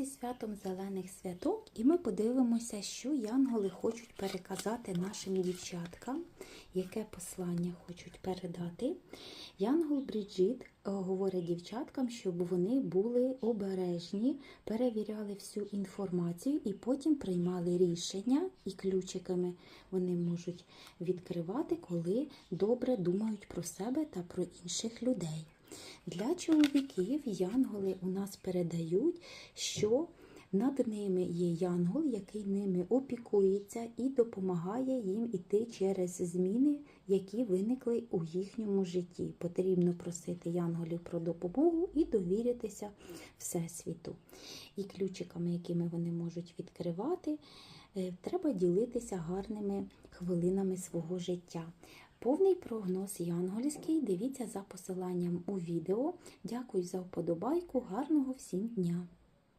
зі святом зелених святок, і ми подивимося, що янголи хочуть переказати нашим дівчаткам, яке послання хочуть передати. Янгол Бріджит е, говорить дівчаткам, щоб вони були обережні, перевіряли всю інформацію і потім приймали рішення, і ключиками вони можуть відкривати, коли добре думають про себе та про інших людей. Для чоловіків янголи у нас передають, що над ними є янгол, який ними опікується і допомагає їм іти через зміни, які виникли у їхньому житті. Потрібно просити янголів про допомогу і довіритися Всесвіту. І ключиками, якими вони можуть відкривати, е, треба ділитися гарними хвилинами свого життя. Повний прогноз янгольський дивіться за посиланням у відео. Дякую за вподобайку. Гарного всім дня!